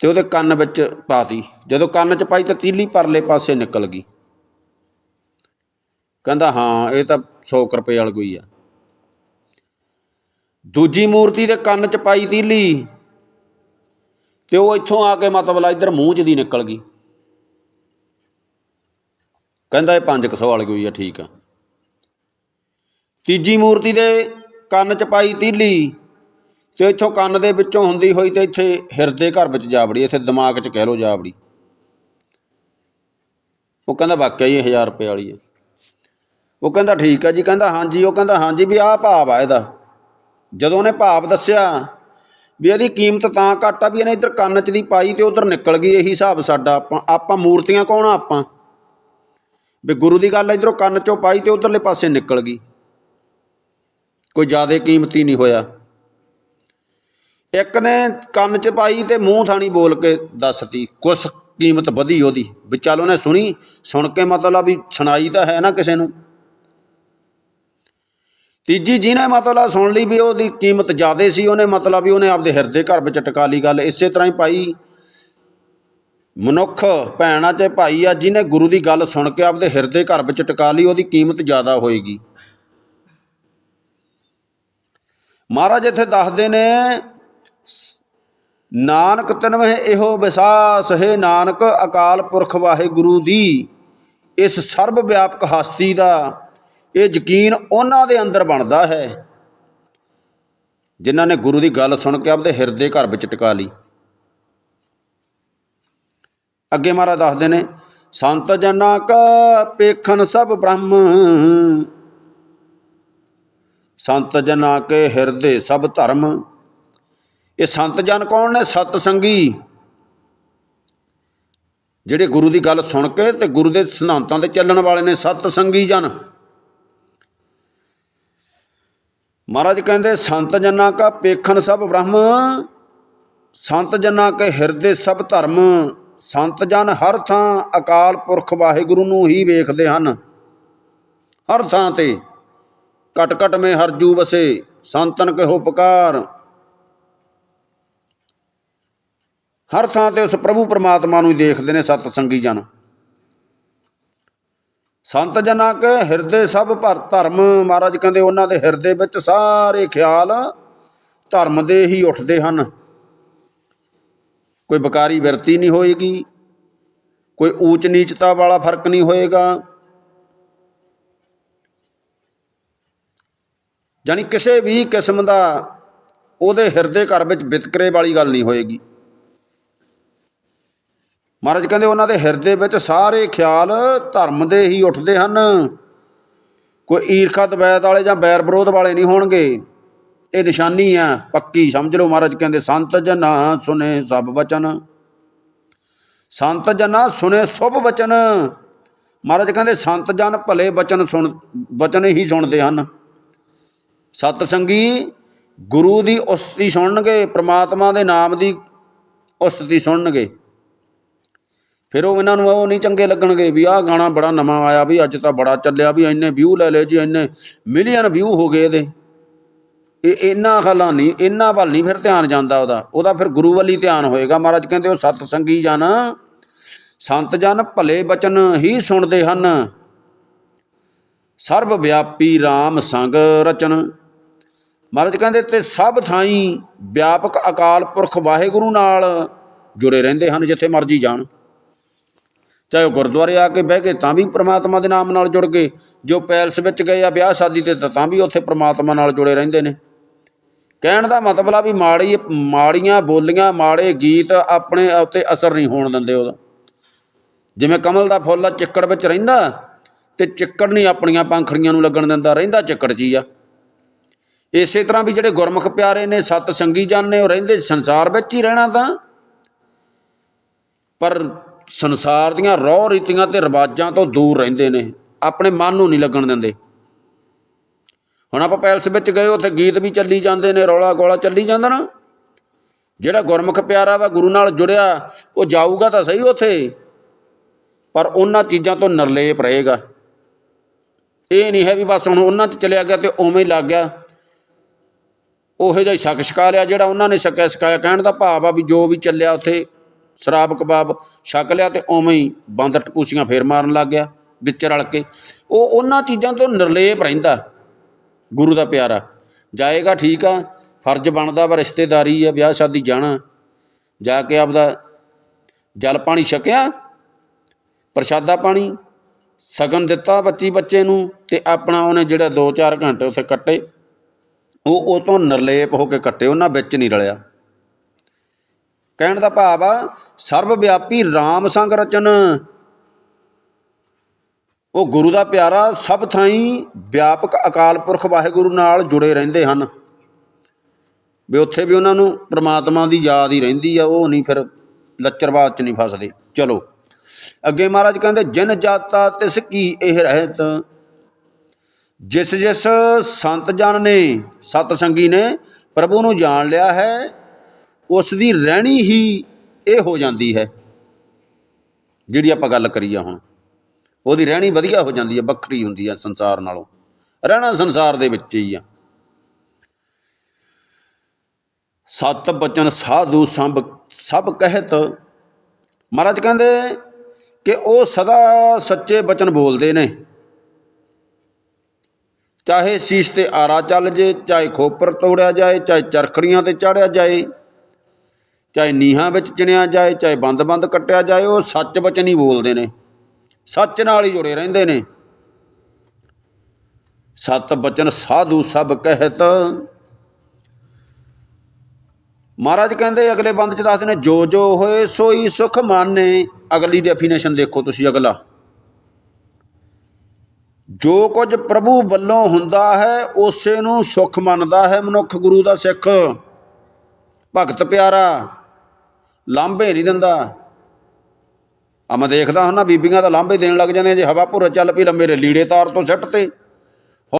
ਤੇ ਉਹਦੇ ਕੰਨ ਵਿੱਚ ਪਾਤੀ। ਜਦੋਂ ਕੰਨ 'ਚ ਪਾਈ ਤਾਂ ਤੀਲੀ ਪਰਲੇ ਪਾਸੇ ਨਿਕਲ ਗਈ। ਕਹਿੰਦਾ, ਹਾਂ, ਇਹ ਤਾਂ 100 ਰੁਪਏ ਵਾਲੀ ਕੋਈ ਆ। ਦੂਜੀ ਮੂਰਤੀ ਦੇ ਕੰਨ 'ਚ ਪਾਈ ਤੀਲੀ ਤੇ ਉਹ ਇੱਥੋਂ ਆ ਕੇ ਮਤਲਬ ਲਾ ਇੱਧਰ ਮੂੰਹ 'ਚ ਦੀ ਨਿਕਲ ਗਈ। ਕਹਿੰਦਾ, ਇਹ 500 ਵਾਲੀ ਕੋਈ ਆ, ਠੀਕ ਆ। ਤੀਜੀ ਮੂਰਤੀ ਦੇ ਕੰਨ 'ਚ ਪਾਈ ਤੀਲੀ ਤੇ ਇੱਥੋਂ ਕੰਨ ਦੇ ਵਿੱਚੋਂ ਹੁੰਦੀ ਹੋਈ ਤੇ ਇੱਥੇ ਹਿਰਦੇ ਘਰ ਵਿੱਚ ਜਾ ਵੜੀ, ਇੱਥੇ ਦਿਮਾਗ 'ਚ ਕਹਿ ਲੋ ਜਾ ਵੜੀ। ਉਹ ਕਹਿੰਦਾ ਵਾਕਿਆ ਹੀ 1000 ਰੁਪਏ ਵਾਲੀ ਹੈ। ਉਹ ਕਹਿੰਦਾ ਠੀਕ ਹੈ ਜੀ, ਕਹਿੰਦਾ ਹਾਂਜੀ, ਉਹ ਕਹਿੰਦਾ ਹਾਂਜੀ ਵੀ ਆਹ ਭਾਵ ਆ ਇਹਦਾ। ਜਦੋਂ ਉਹਨੇ ਭਾਵ ਦੱਸਿਆ ਵੀ ਇਹਦੀ ਕੀਮਤ ਤਾਂ ਘੱਟ ਆ ਵੀ ਇਹਨੇ ਇੱਧਰ ਕੰਨ 'ਚ ਦੀ ਪਾਈ ਤੇ ਉਧਰ ਨਿਕਲ ਗਈ, ਇਹੀ ਹਿਸਾਬ ਸਾਡਾ ਆਪਾਂ ਆਪਾਂ ਮੂਰਤੀਆਂ ਕੌਣ ਆ ਆਪਾਂ? ਵੀ ਗੁਰੂ ਦੀ ਗੱਲ ਇਧਰੋਂ ਕੰਨ 'ਚੋਂ ਪਾਈ ਤੇ ਉਧਰਲੇ ਪਾਸੇ ਨਿਕਲ ਗਈ। ਕੋਈ ਜ਼ਿਆਦਾ ਕੀਮਤੀ ਨਹੀਂ ਹੋਇਆ। ਇੱਕ ਨੇ ਕੰਨ 'ਚ ਪਾਈ ਤੇ ਮੂੰਹ ਥਾਣੀ ਬੋਲ ਕੇ ਦੱਸਤੀ, ਕੁਛ ਕੀਮਤ ਵਧੀ ਉਹਦੀ। ਵੀ ਚੱਲ ਉਹਨੇ ਸੁਣੀ, ਸੁਣ ਕੇ ਮਤਲਬ ਵੀ ਸੁਣਾਈ ਤਾਂ ਹੈ ਨਾ ਕਿਸੇ ਨੂੰ। ਤੀਜੀ ਜਿਹਨੇ ਮਤਲਬ ਸੁਣ ਲਈ ਵੀ ਉਹਦੀ ਕੀਮਤ ਜ਼ਿਆਦੇ ਸੀ, ਉਹਨੇ ਮਤਲਬ ਵੀ ਉਹਨੇ ਆਪਦੇ ਹਿਰਦੇ ਘਰ ਵਿੱਚ ਟਿਕਾ ਲਈ ਗੱਲ। ਇਸੇ ਤਰ੍ਹਾਂ ਹੀ ਭਾਈ ਮਨੁੱਖ ਭੈਣਾਂ ਚ ਭਾਈ ਆ, ਜਿਹਨੇ ਗੁਰੂ ਦੀ ਗੱਲ ਸੁਣ ਕੇ ਆਪਦੇ ਹਿਰਦੇ ਘਰ ਵਿੱਚ ਟਿਕਾ ਲਈ, ਉਹਦੀ ਕੀਮਤ ਜ਼ਿਆਦਾ ਹੋਏਗੀ। ਮਹਾਰਾਜ ਇੱਥੇ ਦੱਸਦੇ ਨੇ ਨਾਨਕ ਤਨਵਹਿ ਇਹੋ ਵਿਸਾਸ, ਹੈ ਨਾਨਕ, ਅਕਾਲ ਪੁਰਖ ਵਾਹਿਗੁਰੂ ਦੀ। ਇਸ ਸਰਬ ਵਿਆਪਕ ਹਸਤੀ ਦਾ ਇਹ ਯਕੀਨ ਉਹਨਾਂ ਦੇ ਅੰਦਰ ਬਣਦਾ ਹੈ, ਜਿਨ੍ਹਾਂ ਨੇ ਗੁਰੂ ਦੀ ਗੱਲ ਸੁਣ ਕੇ ਆਪਦੇ ਹਿਰਦੇ ਘਰ ਵਿੱਚ ਟਿਕਾ ਲਈ। ਅੱਗੇ ਮਹਾਰਾਜ ਦੱਸਦੇ ਨੇ, ਸੰਤ ਜਨਾਂ ਕਾ ਪੇਖਨ ਸਭ ਬ੍ਰਹਮ। ਸੰਤ ਜਨਾਂ ਕੇ ਹਿਰਦੇ ਸਭ ਧਰਮ। ਇਹ ਸੰਤ ਜਨ ਕੌਣ ਨੇ? ਸਤ ਸੰਗੀ। ਜਿਹੜੇ ਗੁਰੂ ਦੀ ਗੱਲ ਸੁਣ ਕੇ ਤੇ ਗੁਰੂ ਦੇ ਸਿਧਾਂਤਾਂ ਤੇ ਚੱਲਣ ਵਾਲੇ ਨੇ ਸਤ ਸੰਗੀ ਜਨ। ਮਹਾਰਾਜ ਕਹਿੰਦੇ, ਸੰਤ ਜਨਾਂ ਕਾ ਪੇਖਣ ਸਭ ਬ੍ਰਹਮ, ਸੰਤ ਜਨਾਂ ਕੇ ਹਿਰਦੇ ਸਭ ਧਰਮ। ਸੰਤ ਜਨ ਹਰ ਥਾਂ ਅਕਾਲ ਪੁਰਖ ਵਾਹਿਗੁਰੂ ਨੂੰ ਹੀ ਵੇਖਦੇ ਹਨ। ਹਰ ਥਾਂ ਤੇ ਕਟ ਕਟ ਮੇ ਹਰਜੂ ਵਸੇ, ਸੰਤਨ ਕਹੋ ਪੁਕਾਰ ਹਰ ਥਾਂ ਤੇ ਉਸ ਪ੍ਰਭੂ ਪਰਮਾਤਮਾ ਨੂੰ ਹੀ ਦੇਖਦੇ ਨੇ ਸਤ ਸੰਗੀ ਜਨ। ਸੰਤ ਜਨਾਂ ਕੇ ਹਿਰਦੇ ਸਭ ਭਰ ਧਰਮ। ਮਹਾਰਾਜ ਕਹਿੰਦੇ ਉਹਨਾਂ ਦੇ ਹਿਰਦੇ ਵਿੱਚ ਸਾਰੇ ਖਿਆਲ ਧਰਮ ਦੇ ਹੀ ਉੱਠਦੇ ਹਨ। ਕੋਈ ਬਕਾਰੀ ਵਿਰਤੀ ਨਹੀਂ ਹੋਏਗੀ, ਕੋਈ ਊਚ ਨੀਚਤਾ ਵਾਲਾ ਫ਼ਰਕ ਨਹੀਂ ਹੋਏਗਾ। ਜਾਣੀ ਕਿਸੇ ਵੀ ਕਿਸਮ ਦਾ ਉਹਦੇ ਹਿਰਦੇ ਘਰ ਵਿੱਚ ਵਿਤਕਰੇ ਵਾਲੀ ਗੱਲ ਨਹੀਂ ਹੋਏਗੀ। ਮਹਾਰਾਜ ਕਹਿੰਦੇ ਉਹਨਾਂ ਦੇ ਹਿਰਦੇ ਵਿੱਚ ਸਾਰੇ ਖਿਆਲ ਧਰਮ ਦੇ ਹੀ ਉੱਠਦੇ ਹਨ। ਕੋਈ ਈਰਖਾ ਦਵੈਤ ਵਾਲੇ ਜਾਂ ਬੈਰ ਵਿਰੋਧ ਵਾਲੇ ਨਹੀਂ ਹੋਣਗੇ। ਇਹ ਨਿਸ਼ਾਨੀ ਆ, ਪੱਕੀ, ਸਮਝ ਲਓ ਮਹਾਰਾਜ ਕਹਿੰਦੇ, ਸੰਤ ਜਨਾ ਸੁਨੇ ਸਭ ਬਚਨ ਸੰਤ ਜਨਾ ਸੁਨੇ ਸੁਭ ਬਚਨ ਮਹਾਰਾਜ ਕਹਿੰਦੇ, ਸੰਤ ਜਨ ਭਲੇ ਬਚਨ ਸੁਣ ਬਚਨ ਹੀ ਸੁਣਦੇ ਹਨ। ਸਤ ਸੰਗੀ ਗੁਰੂ ਦੀ ਉਸਤਤੀ ਸੁਣਨਗੇ, ਪ੍ਰਮਾਤਮਾ ਦੇ ਨਾਮ ਦੀ ਉਸਤਤੀ ਸੁਣਨਗੇ। ਫਿਰ ਉਹ ਇਹਨਾਂ ਨੂੰ ਉਹ ਨਹੀਂ ਚੰਗੇ ਲੱਗਣਗੇ ਵੀ ਆਹ ਗਾਣਾ ਬੜਾ ਨਵਾਂ ਆਇਆ ਵੀ ਅੱਜ ਤਾਂ ਬੜਾ ਚੱਲਿਆ ਵੀ ਇੰਨੇ ਵਿਊ ਲੈ ਲਏ ਜੀ, ਇੰਨੇ ਮਿਲੀਅਨ ਵਿਊ ਹੋ ਗਏ ਇਹਦੇ। ਇਹ ਇੰਨਾ ਖਲਾ ਨਹੀਂ, ਇੰਨਾ ਵੱਲ ਨਹੀਂ ਫਿਰ ਧਿਆਨ ਜਾਂਦਾ ਉਹਦਾ। ਉਹਦਾ ਫਿਰ ਗੁਰੂ ਵੱਲ ਹੀ ਧਿਆਨ ਹੋਏਗਾ। ਮਹਾਰਾਜ ਕਹਿੰਦੇ ਉਹ ਸਤ ਸੰਗੀ ਜਨ, ਸੰਤ ਜਨ ਭਲੇ ਬਚਨ ਹੀ ਸੁਣਦੇ ਹਨ। ਸਰਬ ਵਿਆਪੀ RAM ਸੰਗ ਰਚਨ। ਮਹਾਰਾਜ ਕਹਿੰਦੇ ਤੇ ਸਭ ਥਾਈਂ ਵਿਆਪਕ ਅਕਾਲ ਪੁਰਖ ਵਾਹਿਗੁਰੂ ਨਾਲ ਜੁੜੇ ਰਹਿੰਦੇ ਹਨ, ਜਿੱਥੇ ਮਰਜ਼ੀ ਜਾਣ। ਚਾਹੇ ਉਹ ਗੁਰਦੁਆਰੇ ਆ ਕੇ ਬਹਿ ਕੇ ਤਾਂ ਵੀ ਪ੍ਰਮਾਤਮਾ ਦੇ ਨਾਮ ਨਾਲ ਜੁੜ ਗਏ। ਜੋ ਪੈਲਸ ਵਿੱਚ ਗਏ ਆ ਵਿਆਹ ਸ਼ਾਦੀ ਤੇ, ਤਾਂ ਵੀ ਉੱਥੇ ਪ੍ਰਮਾਤਮਾ ਨਾਲ ਜੁੜੇ ਰਹਿੰਦੇ ਨੇ। ਕਹਿਣ ਦਾ ਮਤਲਬ ਆ ਵੀ ਮਾੜੀ, ਮਾੜੀਆਂ ਬੋਲੀਆਂ, ਮਾੜੇ ਗੀਤ ਆਪਣੇ ਉੱਤੇ ਅਸਰ ਨਹੀਂ ਹੋਣ ਦਿੰਦੇ ਉਹਦਾ। ਜਿਵੇਂ ਕਮਲ ਦਾ ਫੁੱਲ ਚਿੱਕੜ ਵਿੱਚ ਰਹਿੰਦਾ, ਤੇ ਚਿੱਕੜ ਨਹੀਂ ਆਪਣੀਆਂ ਪੰਖੜੀਆਂ ਨੂੰ ਲੱਗਣ ਦਿੰਦਾ, ਰਹਿੰਦਾ ਚਿੱਕੜ ਜੀ ਆ। ਇਸੇ ਤਰ੍ਹਾਂ ਵੀ ਜਿਹੜੇ ਗੁਰਮੁਖ ਪਿਆਰੇ ਨੇ ਸਤ ਸੰਗੀ ਜਨ ਨੇ ਉਹ ਰਹਿੰਦੇ ਸੰਸਾਰ ਵਿੱਚ ਹੀ ਰਹਿਣਾ ਤਾਂ। ਪਰ ਸੰਸਾਰ ਦੀਆਂ ਰੋਹ ਰੀਤੀਆਂ ਤੇ ਰਿਵਾਜਾਂ ਤੋਂ ਦੂਰ ਰਹਿੰਦੇ ਨੇ। ਆਪਣੇ ਮਨ ਨੂੰ ਨਹੀਂ ਲੱਗਣ ਦਿੰਦੇ। ਹੁਣ ਆਪਾਂ ਪੈਲਸ ਵਿੱਚ ਗਏ, ਉੱਥੇ ਗੀਤ ਵੀ ਚੱਲੀ ਜਾਂਦੇ ਨੇ, ਰੌਲਾ ਗੋਲਾ ਚੱਲੀ ਜਾਂਦਾ ਨਾ। ਜਿਹੜਾ ਗੁਰਮੁਖ ਪਿਆਰਾ ਵਾ, ਗੁਰੂ ਨਾਲ ਜੁੜਿਆ, ਉਹ ਜਾਊਗਾ ਤਾਂ ਸਹੀ ਉੱਥੇ। ਪਰ ਉਹਨਾਂ ਚੀਜ਼ਾਂ ਤੋਂ ਨਿਰਲੇਪ ਰਹੇਗਾ। ਇਹ ਨਹੀਂ ਹੈ ਵੀ ਬਸ ਹੁਣ ਉਹਨਾਂ 'ਚ ਚਲਿਆ ਗਿਆ ਤੇ ਉਵੇਂ ਹੀ ਲੱਗ ਗਿਆ। ਉਹੋ ਜਿਹਾ ਹੀ ਸ਼ੱਕ ਛਕਾ ਲਿਆ ਜਿਹੜਾ ਉਹਨਾਂ ਨੇ ਸ਼ੱਕਿਆ ਛਕਾਇਆ ਕਹਿਣ ਦਾ ਭਾਵ ਆ ਵੀ ਜੋ ਵੀ ਚੱਲਿਆ ਉੱਥੇ ਸ਼ਰਾਬ ਕਬਾਬ ਛਕ ਲਿਆ ਤੇ ਉਵੇਂ ਹੀ ਬੰਦ ਟਕੂਸੀਆਂ ਫੇਰ ਮਾਰਨ ਲੱਗ ਗਿਆ, ਵਿੱਚ ਰਲ ਕੇ। ਉਹ ਉਹਨਾਂ ਚੀਜ਼ਾਂ ਤੋਂ ਨਿਰਲੇਪ ਰਹਿੰਦਾ, ਗੁਰੂ ਦਾ ਪਿਆਰਾ। ਜਾਏਗਾ ਠੀਕ ਆ, ਫਰਜ਼ ਬਣਦਾ ਵਾ, ਰਿਸ਼ਤੇਦਾਰੀ ਆ, ਵਿਆਹ ਸ਼ਾਦੀ ਜਾਣਾ। ਜਾ ਕੇ ਆਪਦਾ ਜਲ ਪਾਣੀ ਛਕਿਆ, ਪ੍ਰਸ਼ਾਦਾ ਪਾਣੀ, ਸਗਨ ਦਿੱਤਾ ਬੱਚੀ ਬੱਚੇ ਨੂੰ ਤੇ ਆਪਣਾ ਉਹਨੇ ਜਿਹੜਾ 2-4 ਘੰਟੇ ਉੱਥੇ ਕੱਟੇ। ਉਹ ਉਹ ਤੋਂ ਨਿਰਲੇਪ ਹੋ ਕੇ ਕੱਟੇ, ਉਹਨਾਂ ਵਿੱਚ ਨਹੀਂ ਰਲਿਆ। ਕਹਿਣ ਦਾ ਭਾਵ ਆ ਸਰਬ ਵਿਆਪੀ RAM ਸੰਗ ਰਚਨ। ਉਹ ਗੁਰੂ ਦਾ ਪਿਆਰਾ ਸਭ ਥਾਈਂ ਵਿਆਪਕ ਅਕਾਲ ਪੁਰਖ ਵਾਹਿਗੁਰੂ ਨਾਲ ਜੁੜੇ ਰਹਿੰਦੇ ਹਨ। ਵੀ ਉੱਥੇ ਵੀ ਉਹਨਾਂ ਨੂੰ ਪ੍ਰਮਾਤਮਾ ਦੀ ਯਾਦ ਹੀ ਰਹਿੰਦੀ ਆ, ਉਹ ਨਹੀਂ ਫਿਰ ਲੱਚਰਵਾਦ ਚ ਨਹੀਂ ਫਸਦੇ। ਚਲੋ, ਅੱਗੇ ਮਹਾਰਾਜ ਕਹਿੰਦੇ, ਜਿਨ ਜਾਤਾ ਤਿਸ ਕੀ ਇਹ ਰਹਿਤ? ਜਿਸ ਜਿਸ ਸੰਤ ਜਨ ਨੇ ਸਤ ਸੰਗੀ ਨੇ ਪ੍ਰਭੂ ਨੂੰ ਜਾਣ ਲਿਆ ਹੈ, ਉਸ ਦੀ ਰਹਿਣੀ ਹੀ ਇਹ ਹੋ ਜਾਂਦੀ ਹੈ ਜਿਹੜੀ ਆਪਾਂ ਗੱਲ ਕਰੀ ਆ ਹੁਣ। ਉਹਦੀ ਰਹਿਣੀ ਵਧੀਆ ਹੋ ਜਾਂਦੀ ਹੈ, ਵੱਖਰੀ ਹੁੰਦੀ ਹੈ ਸੰਸਾਰ ਨਾਲੋਂ। ਰਹਿਣਾ ਸੰਸਾਰ ਦੇ ਵਿੱਚ ਹੀ ਆ। ਸਤ ਬਚਨ ਸਾਧੂ ਸੰਭ ਸਭ ਕਹਿਤ। ਮਹਾਰਾਜ ਕਹਿੰਦੇ ਕਿ ਉਹ ਸਦਾ ਸੱਚੇ ਬਚਨ ਬੋਲਦੇ ਨੇ। ਚਾਹੇ ਸੀਸ ਤੇ ਆਰਾ ਚੱਲ ਜੇ, ਚਾਹੇ ਖੋਪਰ ਤੋੜਿਆ ਜਾਏ, ਚਾਹੇ ਚਰਖੜੀਆਂ ਤੇ ਚਾੜਿਆ ਜਾਏ ਚਾਹੇ ਨੀਹਾਂ ਵਿੱਚ ਚਿਣਿਆ ਜਾਏ, ਚਾਹੇ ਬੰਦ-ਬੰਦ ਕੱਟਿਆ ਜਾਏ, ਉਹ ਸੱਚ ਬਚਨ ਹੀ ਬੋਲਦੇ ਨੇ। ਸੱਚ ਨਾਲ ਹੀ ਜੁੜੇ ਰਹਿੰਦੇ ਨੇ। ਸਤ ਬਚਨ ਸਾਧੂ ਸਭ ਕਹਿਤ। ਮਹਾਰਾਜ ਕਹਿੰਦੇ, ਅਗਲੇ ਬੰਦ ਚ ਦੱਸਦੇ ਨੇ ਜੋ ਜੋ ਹੋਏ ਸੋਈ ਸੁਖ ਮਾਨੇ। ਅਗਲੀ ਡੈਫੀਨੇਸ਼ਨ ਦੇਖੋ ਤੁਸੀਂ ਅਗਲਾ। ਜੋ ਕੁਝ ਪ੍ਰਭੂ ਵੱਲੋਂ ਹੁੰਦਾ ਹੈ, ਉਸੇ ਨੂੰ ਸੁਖ ਮੰਨਦਾ ਹੈ ਮਨੁੱਖ ਗੁਰੂ ਦਾ ਸਿੱਖ। ਭਗਤ ਪਿਆਰਾ, ਲਾਂਭੇ ਨਹੀਂ ਦਿੰਦਾ। ਆ ਮੈਂ ਦੇਖਦਾ ਹਾਂ ਨਾ, ਬੀਬੀਆਂ ਤਾਂ ਲਾਂਭੇ ਦੇਣ ਲੱਗ ਜਾਂਦੀਆਂ, ਜੇ ਹਵਾ ਭੁਰ ਚੱਲ ਪਈ ਲੈ ਲੀੜੇ ਤਾਰ ਤੋਂ ਛੱਟ ਤੇ।